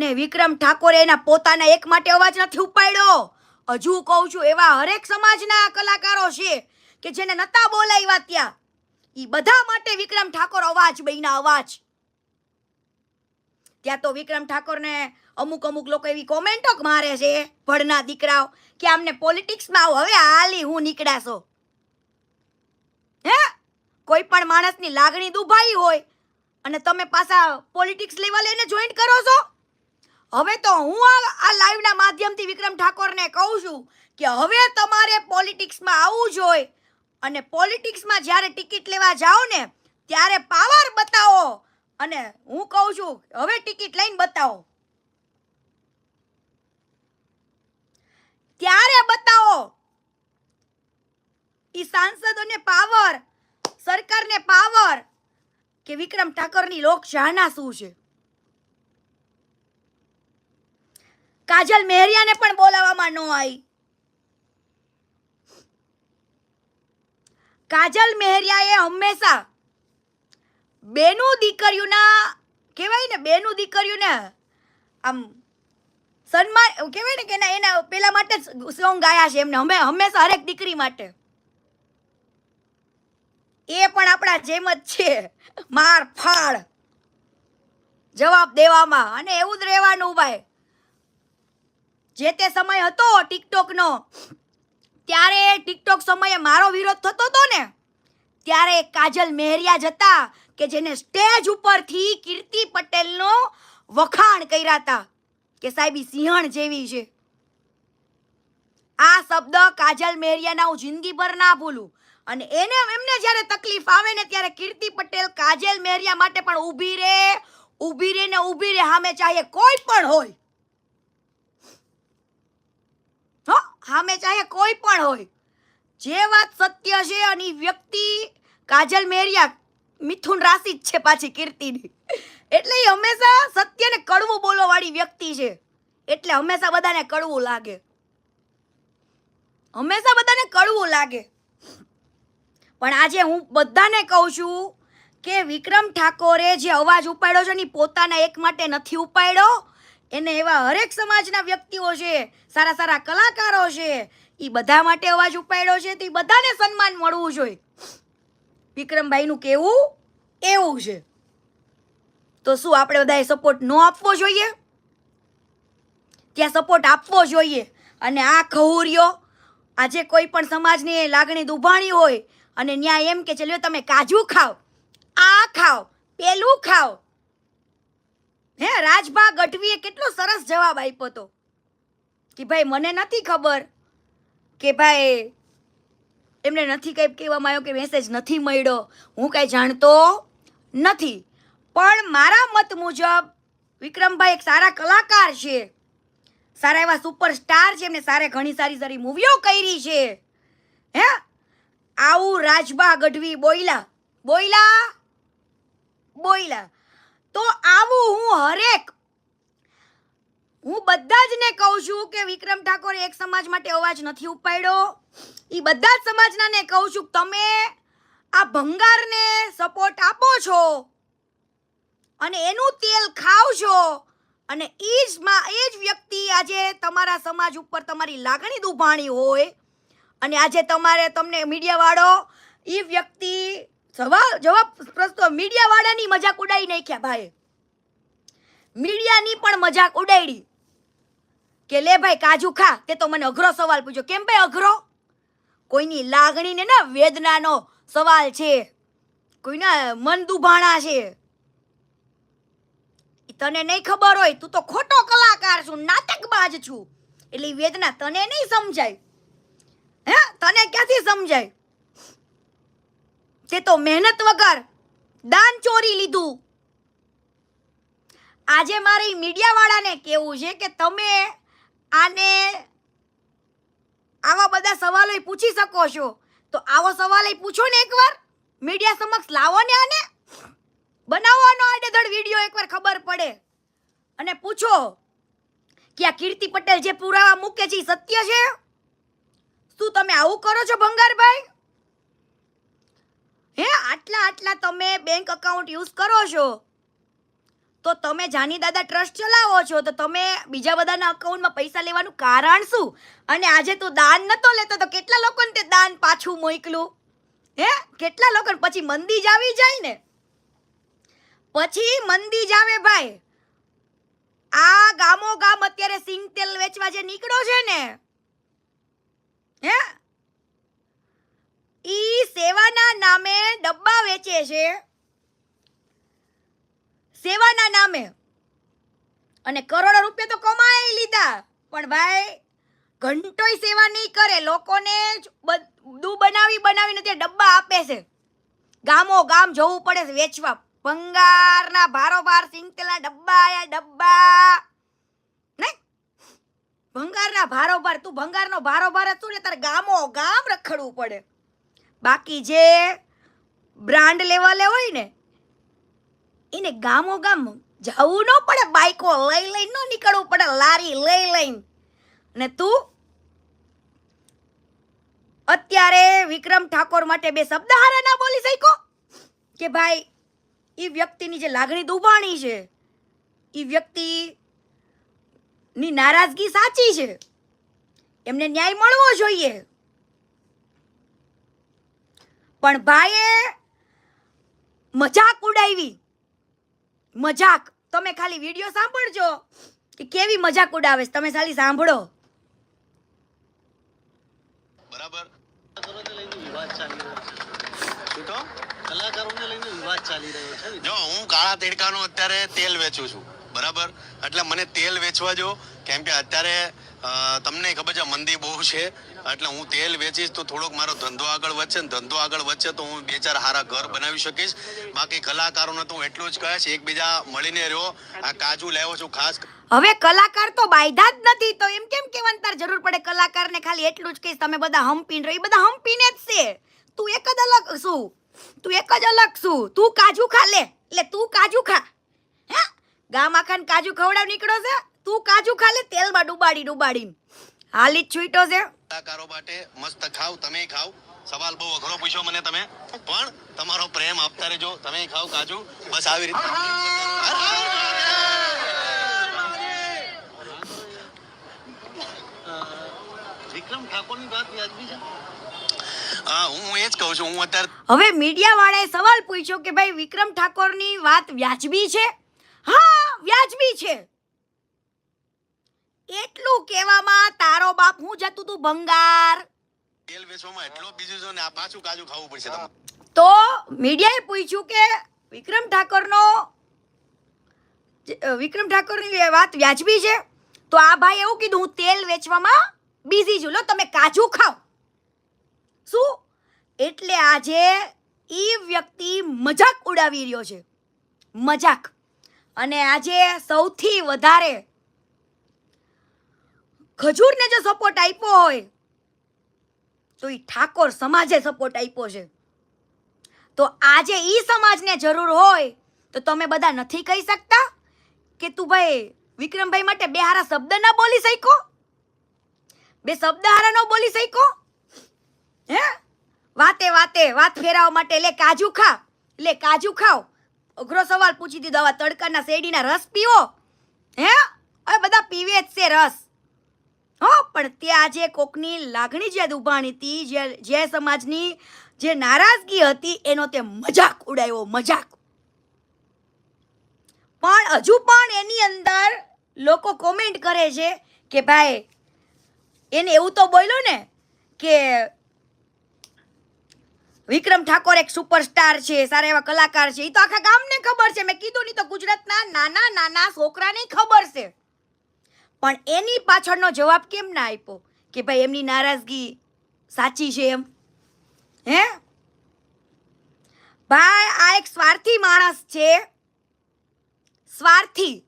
ને વિક્રમ ઠાકોરે એના પોતાના એક માટે અવાજ નથી ઉપાડ્યો. હજુ કહું છું, એવા હરેક સમાજના કલાકારો છે કે જેને નતા બોલાવ્યા ત્યાં. ઈ બધા માટે વિક્રમ ઠાકોર અવાજ બહીના અવાજ. ત્યાં તો વિક્રમ ઠાકોરને અમુક અમુક લોકો એવી કોમેન્ટો મારે છે, ભણના દીકરાઓ, કે આમને પોલિટિક્સમાં આવો, હવે હાલી હું નીકળાશો. હે? કોઈ પણ માણસની લાગણી દુભાઈ હોય અને તમે પાછા પોલિટિક્સ લેવલ એને જોઈન્ટ કરો છો? હવે તો હું આ લાઈવના માધ્યમથી વિક્રમ ઠાકોરને કહું છું કે હવે તમારે પોલિટિક્સમાં આવવું જોઈએ. અને પોલિટિક્સમાં જ્યારે ટિકિટ લેવા જાઓ ને, ત્યારે પાવર બતાવો. અને હું કહું છું, હવે ટિકિટ લઈને બતાવો. ત્યારે બતાવો. એ સાંસદોને પાવર સરકારને પાવર કે વિક્રમ ઠાકોરની લોકશાહના શું છે? કાજલ મહેરિયાને પણ બોલાવવામાં ન આવી. કાજલ મેહરિયાએ હંમેશા બેનું દીકરીઓના, કહેવાય ને, બેનું દીકરીઓને આમ સન્માન કહેવાય ને કે એના એના પેલા માટે જ સોંગ ગાયા છે એમને, હમે, હંમેશા હરેક દીકરી માટે. એ પણ આપણા જેમ જ છે. માર ફાડ. જવાબ દેવામાં. અને એવું જ રહેવાનું ભાઈ. જે તે સમય હતો ટિકટોકનો, ત્યારે ટિકટોક સમયે મારો વિરોધ થતો હતો ને, ત્યારે કાજલ મહેરિયા જતા કે જેને સ્ટેજ ઉપરથી કીર્તિ પટેલનો વખાણ કર્યા હતા, કે સાહેબ સિંહણ જેવી છે. આ શબ્દ કાજલ મહેરિયાના હું જિંદગીભર ના ભૂલું. અને એને, એમને જ્યારે તકલીફ આવે ને ત્યારે કીર્તિ પટેલ કાજલ મહેરિયા માટે પણ ઊભી રે ઊભી રે ને ઊભી રે સામે ચાહે કોઈ પણ હોય હો સામે ચાહે કોઈ પણ હોય. જે વાત સત્ય છે અને વ્યક્તિ કાજલ મેરિયા મિથુન રાશિ જ છે પાછી કીર્તિની. એટલે એ હંમેશા સત્યને કડવું બોલવાવાળી વ્યક્તિ છે. એટલે હંમેશા બધાને કડવું લાગે. હંમેશા બધાને કડવું લાગે. પણ આજે હું બધાને કહું છું કે વિક્રમ ઠાકોરે જે અવાજ ઉપાડ્યો છે ને પોતાના એક માટે નથી ઉપાડ્યો એને એવા હરેક સમાજના વ્યક્તિઓ છે, સારા સારા કલાકારો છે એ બધા માટે અવાજ ઉપાડ્યો છે, તો બધાને સન્માન મળવું જોઈએ. વિક્રમભાઈનું કેવું? એવું છે. તો શું આપણે બધાએ સપોર્ટ ન આપવો જોઈએ? ત્યાં સપોર્ટ આપવો જોઈએ. અને આ ખહુરિયો આજે કોઈ પણ સમાજની લાગણી દુભાણી હોય અને ન્યાય એમ કે ચાલ્યો તમે કાજુ ખાઓ, આ ખાઓ, પેલું ખાઓ હે રાજભા ગઢવીએ કેટલો સરસ જવાબ આપ્યો તો. કે ભાઈ, મને નથી ખબર કે ભાઈ, એમને નથી કંઈ કહેવામાં આવ્યો કે મેસેજ નથી મળ્યો. હું કાંઈ જાણતો નથી. પણ મારા મત મુજબ વિક્રમભાઈ એક સારા કલાકાર છે. સારા એવા સુપરસ્ટાર છે. એમને સારે ઘણી સારી સારી મૂવીઓ કરી છે. હે? આવું રાજબા ગઢવી બોયલા બોયલા બોયલા. તો આવું હું હરેક. હું બધા જ ને કહું છું કે વિક્રમ ઠાકોરે એક સમાજ માટે અવાજ નથી ઉપાડ્યો. એ બધા જ સમાજનાને કહું છું તમે આ ભંગારને સપોર્ટ આપો છો અને એનું તેલ ખાવ છો અને એ જ એ જ વ્યક્તિ આજે તમારા સમાજ ઉપર તમારી લાગણી દુભાણી હોય અને આજે તમારે તમને મીડિયાવાળો એ વ્યક્તિ જવાબ જવાબ પ્રશ્નો, મીડિયાવાળાની મજાક ઉડાવી નાખ્યા ભાઈ. મીડિયાની પણ મજાક ઉડાડી. કે લે ભાઈ, કાજુ ખા. તે તો મને અઘરો સવાલ પૂછ્યો. કેમ ભાઈ અઘરો? કોઈની લાગણીને ના વેદનાનો સવાલ છે. કોઈના મન દુભાણા છે. તને નહીં ખબર હોય, તું તો ખોટો કલાકાર છું, નાટકબાજ છું. એટલે વેદના તને નહીં સમજાય. હે? તને ક્યાંથી સમજાય? તે તો મહેનત વગર દાન ચોરી લીધું. આજે મારે મીડિયાવાળાને કહેવું છે કે તમે આને આવા બધા સવાલો પૂછી શકો છો. તો આવો સવાલ પૂછો ને એકવાર. મીડિયા સમક્ષ લાવો ને આને. બનાવવાનો આડેધડ વીડિયો એકવાર ખબર પડે. અને પૂછો કે આ કીર્તિ પટેલ જે પુરાવા મૂકે છે એ સત્ય છે? શું તમે આવું કરો છો ભંગારભાઈ? હે, આટલા આટલા તમે બેંક અકાઉન્ટ યુઝ કરો છો? તો તમે જાની દાદા ટ્રસ્ટ ચલાવો છો, તો તમે બીજા બધાના અકાઉન્ટમાં પૈસા લેવાનું કારણ શું? અને આજે તું દાન નતો લેતો, તો કેટલા લોકોને તે દાન પાછું મોકલું? હે, કેટલા લોકોને? પછી મંદી જ આવી જાય ને. પછી મંદી જ આવે ભાઈ. આ ગામો ગામ અત્યારે સિંગ તેલ વેચવા જે નીકળ્યો છે ને, હે ઈ સેવાના નામે ડબ્બા વેચે છે. સેવાના નામે. અને કરોડો રૂપિયા તો કમાઈ લીધા. પણ ભાઈ, ઘંટોય સેવા નહીં કરે. લોકોને જ બધું બનાવી બનાવીને તે ડબ્બા આપે છે. ગામો ગામ જવું પડે છે વેચવા. ભંગારના ભારોભાર સિંગતેલના ડબ્બા આયા, ડબ્બા. નહીં ભંગારના ભારોભાર. તું ભંગારનો ભારોભાર તું ને તારે ગામો ગામ રખડવું પડે. બાકી જે બ્રાન્ડ લેવલે હોય ને, એને ગામો ગામ જવું ન પડે, બાઈકો લઈ લઈને ન નીકળવું પડે, લારી લઈ લઈને. ને તું? અત્યારે વિક્રમ ઠાકોર માટે બે શબ્દ હારા ના બોલી શક્યો? કે ભાઈ એ વ્યક્તિની જે લાગણી દુભાણી છે એ વ્યક્તિ ની નારાજગી સાચી છે? એમને ન્યાય મળવો જોઈએ. પણ ભાઈએ મજાક ઉડાવી. મજાક. તમે ખાલી વીડિયો સાંભળજો કે કેવી મજાક ઉડાવે છે. તમે ખાલી સાંભળો. બરાબર. વિવાદ ચાલી રહ્યો કલાકારોને લઈને વિવાદ ચાલી રહ્યો છે. જો હું કાળા તીડકાનું અત્યારે તેલ વેચું છું. બરાબર? એટલે મને તેલ વેચવા જો. કેમ કે અત્યારે તમને ખબર છે, મંદી બહુ છે. એટલે હું તેલ વેચીશ તો થોડોક મારો ધંધો આગળ વધશે ને ધંધો આગળ વધશે તો હું બે ચાર સારા ઘર બનાવી શકીશ. બાકી કલાકારોને તો હું એટલું જ કહીશ, એકબીજા મળીને રહ્યો આ કાજુ લાવ્યો છું ખાસ. હવે કલાકાર તો બાયધા જ નથી, તો એમ કેમ કહેવાની તાર જરૂર પડે? કલાકારને ખાલી એટલું જ કહીશ, તમે બધા હંપીને રહો. એ બધા હંપીને જ છે. તું એક જ અલગ શું? તું એક જ અલગ શું? તું કાજુ ખા, લે. એટલે તું કાજુ ખા. હે? ગામ આખાને કાજુ ખવડાવ, નીકળો છે? તું કાજુ ખાલે તેલમાં ડુબાડી ડુબાડી હાલી છૂટો છે. કલાકારો માટે મસ્ત ખાવ તમે ખાવ. સવાલ બહુ અઘરો પૂછ્યો મને તમે. પણ તમારો પ્રેમ આપતા રહેજો. તમે ખાવ કાજુ. બસ આવી રીતે. વિક્રમ ઠાકોરની વાત વ્યાજબી છે? હા હું એ જ કહું છું. હું અત્યારે હવે મીડિયા વાળાએ સવાલ પૂછ્યો કે ભાઈ વિક્રમ ઠાકોરની વાત વ્યાજબી છે? હા વ્યાજબી છે. એટલું કહેવામાં તારો બાપ હું જતું તું ભંગાર. તેલ વેચવામાં એટલો બીજું છે ને આ પાછું કાજુ ખાવું પડશે તમારે તો મીડિયાએ પૂછ્યું કે વિક્રમ ઠાકોરનો જે, વિક્રમ ઠાકોરની વાત વ્યાજબી છે? તો આ ભાઈ એવું કીધું હું તેલ વેચવામાં બિઝી છું. લો તમે કાજુ ખાઓ. શું? એટલે આજે એ વ્યક્તિ મજાક ઉડાવી રહ્યો છે. મજાક. અને આજે સૌથી વધારે ખજૂરને જો સપોર્ટ આપ્યો હોય, તો ઈ ઠાકોર સમાજે સપોર્ટ આપ્યો છે. તો આજે એ સમાજને જરૂર હોય, તો તમે બધા નથી કહી શકતા કે તું ભાઈ વિક્રમભાઈ માટે બે હારા શબ્દ ના બોલી શક્યો? બે શબ્દ હારા ન બોલી શક્યો? હે? વાતે વાતે, વાત ફેરાવા માટે લે કાજુ ખા, લે કાજુ ખાઓ. અઘરો સવાલ પૂછી દીધો આવા તડકાના શેરડીના રસ પીવો. હે? હવે બધા પીવે જ છે રસ. પણ તે આજે કોકની લાગણી જે દુભાણી હતી. જે જે સમાજની જે નારાજગી હતી, એનો તે મજાક ઉડાવ્યો, મજાક. પણ હજુ પણ એની અંદર લોકો કોમેન્ટ કરે છે કે ભાઈ, એને એવું તો બોલ્યો ને કે વિક્રમ ઠાકોર એક સુપરસ્ટાર છે, સારા એવા કલાકાર છે. એ તો આખા ગામને ખબર છે. મેં કીધું નહીં તો ગુજરાતના નાના નાના છોકરાને ખબર છે. પણ એની પાછળનો જવાબ કેમ ના આપ્યો? કે ભાઈ એમની નારાજગી સાચી છે એમ? હે? ભાઈ, આ એક સ્વાર્થી માણસ છે. સ્વાર્થી.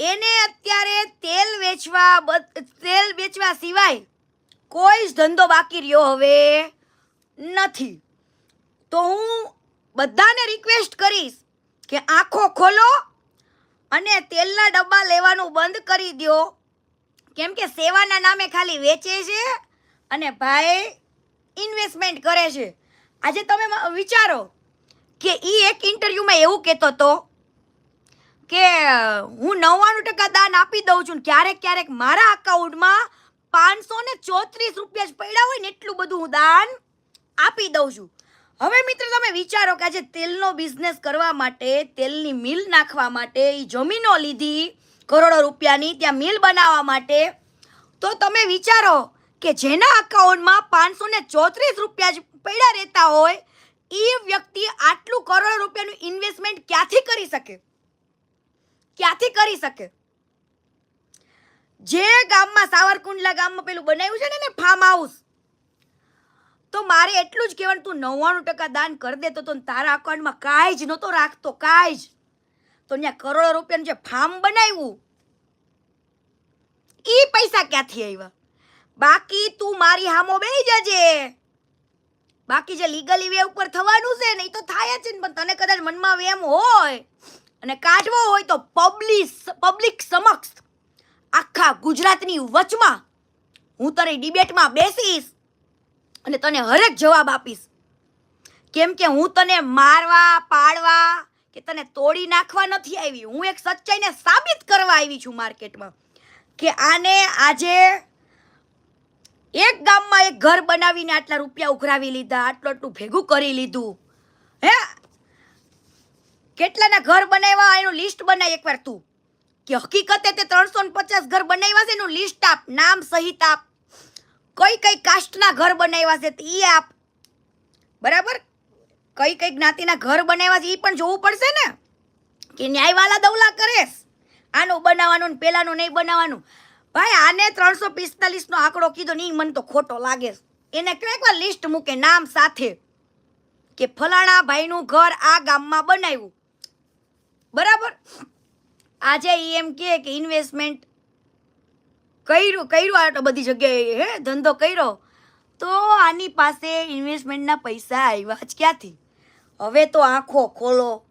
એને અત્યારે તેલ વેચવા તેલ વેચવા સિવાય કોઈ જ ધંધો બાકી રહ્યો હવે નથી. તો હું બધાને રિક્વેસ્ટ કરીશ કે આંખો ખોલો અને તેલના ડબ્બા લેવાનું બંધ કરી દો કેમ કે સેવાના નામે ખાલી વેચે છે અને ભાઈ ઇન્વેસ્ટમેન્ટ કરે છે. આજે તમે વિચારો કે એ એક ઇન્ટરવ્યૂમાં એવું કહેતો હતો કે, હું નવ્વાણું ટકા દાન આપી દઉં છું ક્યારેક ક્યારેક મારા અકાઉન્ટમાં પાંચસો ને ચોત્રીસ રૂપિયા જ પડ્યા હોય ને એટલું બધું હું દાન આપી દઉં છું. હવે મિત્ર, તમે વિચારો કે આજે તેલનો બિઝનેસ કરવા માટે, તેલની મિલ નાખવા માટે એ જમીનો લીધી, કરોડો રૂપિયાની, ત્યાં મિલ બનાવવા માટે, તો તમે વિચારો કે જેના અકાઉન્ટમાં પાંચસો ને ચોત્રીસ રૂપિયા જ પડ્યા રહેતા હોય એ વ્યક્તિ આટલું કરોડો રૂપિયાનું ઇન્વેસ્ટમેન્ટ ક્યાંથી કરી શકે? ક્યાંથી કરી શકે? જે ગામમાં સાવરકુંડલા ગામમાં પેલું બનાવ્યું છે ને ફાર્મ હાઉસ તો મારે એટલું જ કહેવાનું, તું નવ્વાણું ટકા દાન કરી દેતો તો તારા અકાઉન્ટમાં કાંઈ જ નહોતો રાખતો, કાંઈ જ. તો ત્યાં કરોડો રૂપિયાનું જે ફાર્મ બનાવ્યું એ પૈસા ક્યાંથી આવ્યા બાકી તું મારી હામો બેહી જજે. બાકી જે લીગલી વે ઉપર થવાનું છે ને એ તો થાય જ ને, પણ તને કદાચ મનમાં વેમ હોય અને કાઢવો હોય તો પબ્લિક પબ્લિક સમક્ષ આખા ગુજરાતની વચમાં હું તારી ડિબેટમાં બેસીશ. અને તને હરેક જવાબ આપીશ. કેમ કે હું તને મારવા, પાડવા કે તને તોડી નાખવા નથી આવી. હું એક સચ્ચાઈને સાબિત કરવા આવી છું માર્કેટમાં કે આને આજે એક ગામમાં એક ઘર બનાવીને આટલા રૂપિયા ઉઘરાવી લીધા, આટલું આટલું ભેગું કરી લીધું. હે? કેટલાના ઘર બનાવ્યા એનું લિસ્ટ બનાવી એકવાર તું. કે હકીકતે તે ત્રણસો પચાસ ઘર બનાવ્યા છે એનું લિસ્ટ આપ. નામ સહિત આપ. કઈ કઈ કાસ્ટના ઘર બનાવ્યા છે એ આપ બરાબર? કઈ કઈ જ્ઞાતિના ઘર બનાવ્યા છે એ પણ જોવું પડશે ને? કે ન્યાયવાલા દવલા કરેશ આનું બનાવવાનું ને પેલાનું નહીં બનાવવાનું. ભાઈ, આને ત્રણસો પિસ્તાલીસનો આંકડો કીધો નહીં મને તો ખોટો લાગે એને એકવાર લિસ્ટ મૂકે નામ સાથે કે ફલાણા ભાઈનું ઘર આ ગામમાં બનાવ્યું. બરાબર? આજે એ એમ કે ઇન્વેસ્ટમેન્ટ કર્યું કર્યું આ તો બધી જગ્યાએ, હે, ધંધો કર્યો, તો આની પાસે ઇન્વેસ્ટમેન્ટના પૈસા આવ્યા જ ક્યાંથી? હવે તો આંખો ખોલો